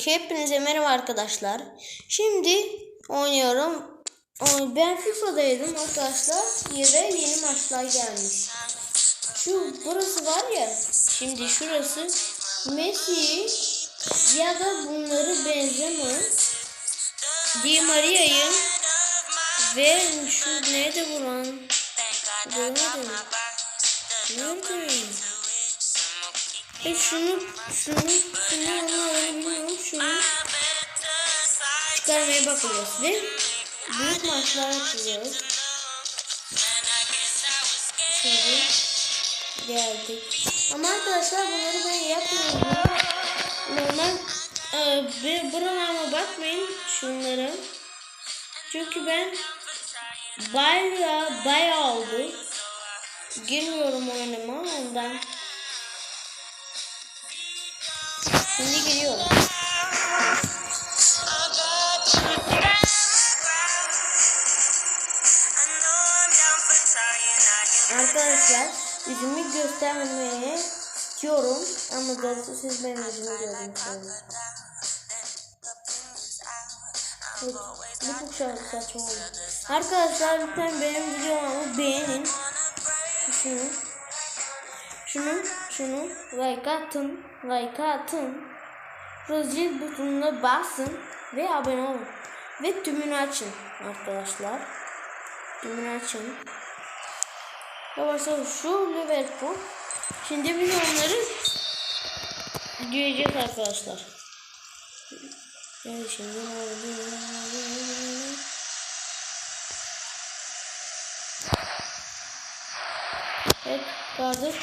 Hepinize merhaba arkadaşlar. Şimdi oynuyorum. Oy, Ben FIFA'daydım arkadaşlar. Yere yeni maçlar gelmiş. Şu burası var ya. Şimdi şurası Messi ya da bunları benzeme. Di Maria'yı ve şu neydi bu lan? Göremedim. Nerede? E şunu, şunu, şunu onu bilmiyorum. Şunu çıkarmaya bakacağız ve büyük maçlar yapacağız. Şimdi geldik. Ama arkadaşlar bunları ben yapmıyorum. Normal e, buralarıma bakmayın şunlara. Çünkü ben bayağı bayağı oldu. Girmiyorum oynama ondan. Şimdi giriyorum. Arkadaşlar yüzümü göstermemeye istiyorum ama doğrusu siz benim yüzümü görüyorsunuz. Evet, bu çok şarkı saçma oldu. Arkadaşlar lütfen benim videomu beğenin. Şunu, şunu, şunu like atın, like atın. Zil butonuna basın ve abone olun. Ve tümünü açın arkadaşlar. Tümünü açın. Yavaşça şu Liverpool. Şimdi biz onları diyeceğiz arkadaşlar. Yani şimdi? Evet, kaldır.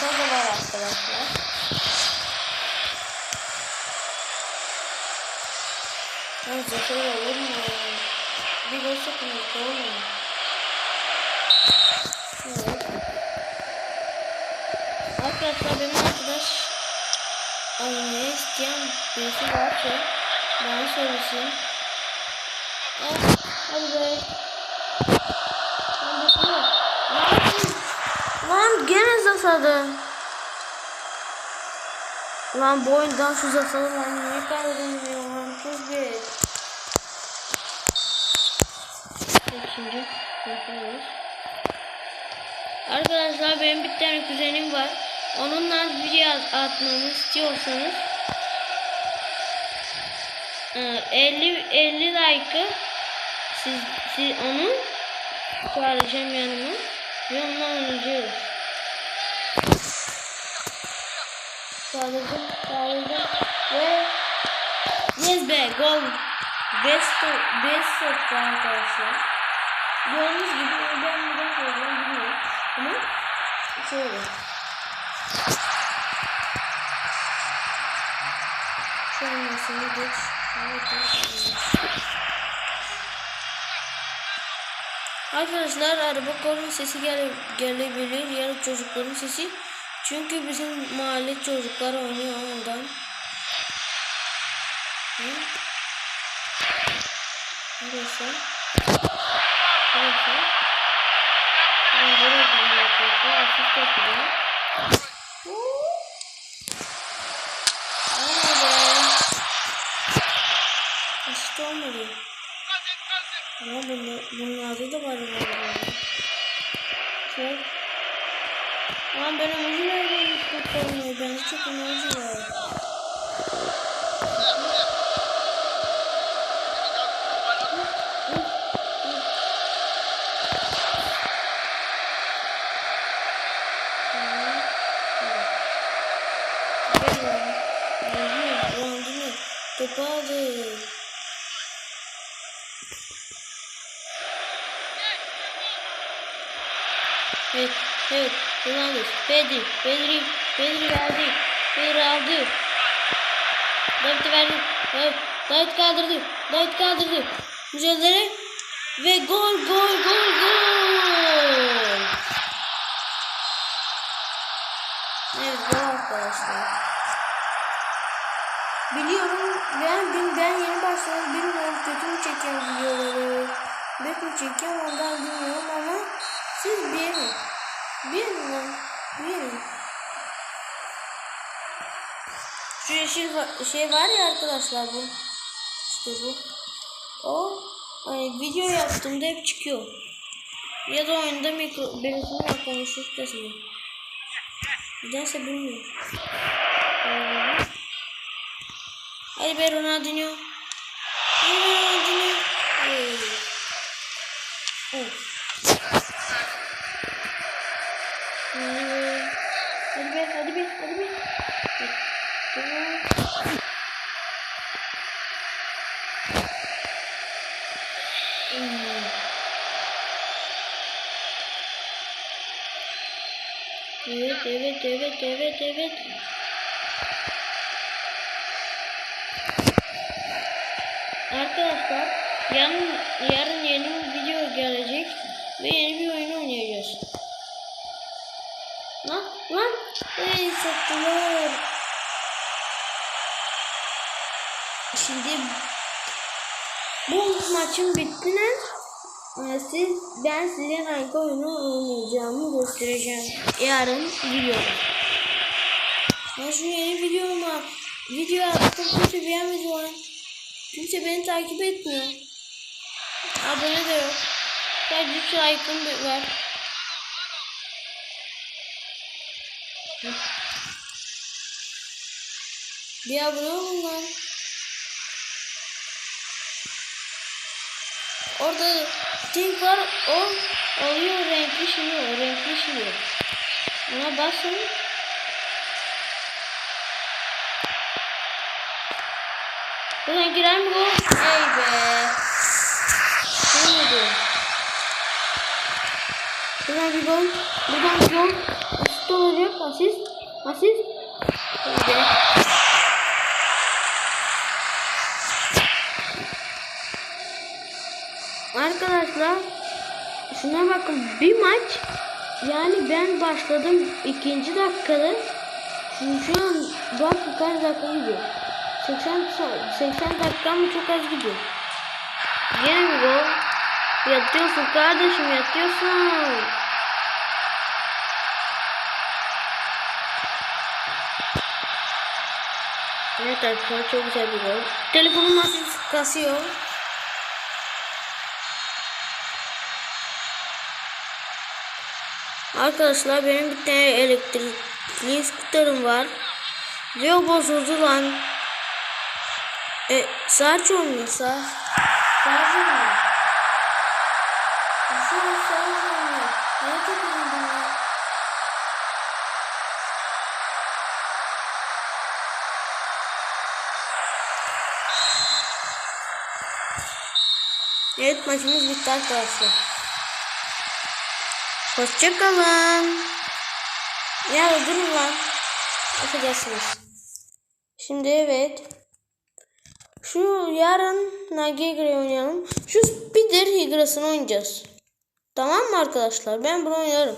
Burada da var arkadaşlar. Zaten olur mu? Bir gol sakınlık olur mu? Evet. Arkadaşlar benim arkadaş olmayı isteyen birisi varsa bana söylesin. Evet, be. Hadi be. Lan, gene zasadı. Lan bu oyundan şu zasadı lan niye kaydedilmiyor lan çok geç. Şimdi. Arkadaşlar benim bir tane kuzenim var. Onunla video atmamı istiyorsanız e, 50 50 like'ı siz, siz onu çağıracağım yanıma ve onunla oynayacağız. Çağırdım, çağırdım ve yes be gol. Best best arkadaşlar. Gördüğünüz gibi ben neden söyleyeceğim bilmiyorum. Ama şöyle. Şu anlasını geç. Arkadaşlar araba korun sesi gele, gelebilir ya da çocukların sesi. Çünkü bizim mahalle çocuklar oynuyor ondan. Hı? Burası. Burası. Ben buraya gidiyorum arkadaşlar. Asist yapacağım. Olmadı. Asist olmadı. Ama bunda, bunlarda da var. Çok. Ama benim ucu nerede kurtarmıyor? Bende çok enerji var. Evet, evet. Ronaldo, Pedri, Pedri, Pedri aldı. Pedri aldı. David verdi. Evet, David kaldırdı. David kaldırdı. Mücadele ve gol, gol, gol, gol. Evet, gol arkadaşlar. Biliyorum ben, ben, ben yeni başladım. Bilmiyorum kötü mü çekiyorum videoları. Kötü mü çekiyorum ondan bilmiyorum ama siz lan? Bir mi? Şu yeşil şey var ya arkadaşlar bu. İşte bu. O hani video yaptığımda hep çıkıyor. Ya da oyunda mikro konuşup kesmiyor. Nedense bilmiyorum. Hadi be Ronaldinho. Hadi Evet, evet, evet, evet. Arkadaşlar, yarın, yarın yeni bir video gelecek ve yeni bir oyun oynayacağız. Lan, lan, ey sattılar. Şimdi bu maçın bittiğine e, siz ben size hangi oyunu oynayacağımı göstereceğim. Yarın videoda. Ben şu yeni videoma video attım kimse beğenmedi lan. Kimse beni takip etmiyor. Abone de yok. Sadece 3 like'ım var. Bir abone olun lan. Orada ting var o oluyor renkli şiliyor renkli şiliyor. Ona basın. Buradan girer mi bu? Ey be. Girmedi. Buradan bir gol. Buradan bir gol. Asist olacak. Asist. Asist. Ey be. Arkadaşlar şuna bakın bir maç yani ben başladım ikinci dakikada. Şimdi şu an bak kaç dakika gidiyor? 80 sa- 80 dakika mı çok az gidiyor? Yine bir gol yatıyorsun kardeşim yatıyorsun. Evet arkadaşlar çok güzel bir gol. Telefonum hafif kasıyor Arkadaşlar benim bir tane elektrikli skuterim var. Diyor bozuldu lan. E sarç olmuyor sar. Sarç olmuyor. Şu an sarç olmuyor. Ne çok üzüldüm ya. Evet maçımız bitti arkadaşlar. Hoşçakalın. Ya durun lan. Affedersiniz. Şimdi evet. Şu yarın Nagegre oynayalım. Şu Spider Higras'ını oynayacağız. Tamam mı arkadaşlar? Ben bunu oynarım.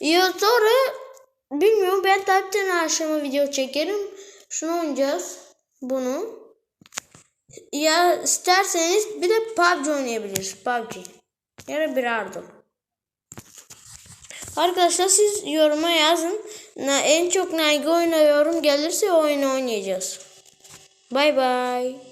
Ya sonra bilmiyorum ben tabii akşama video çekerim. Şunu oynayacağız. Bunu. Ya isterseniz bir de PUBG oynayabiliriz. PUBG. Ya da bir Ardo. Arkadaşlar siz yoruma yazın. Na, en çok hangi oyuna yorum gelirse oyunu oynayacağız. Bay bay.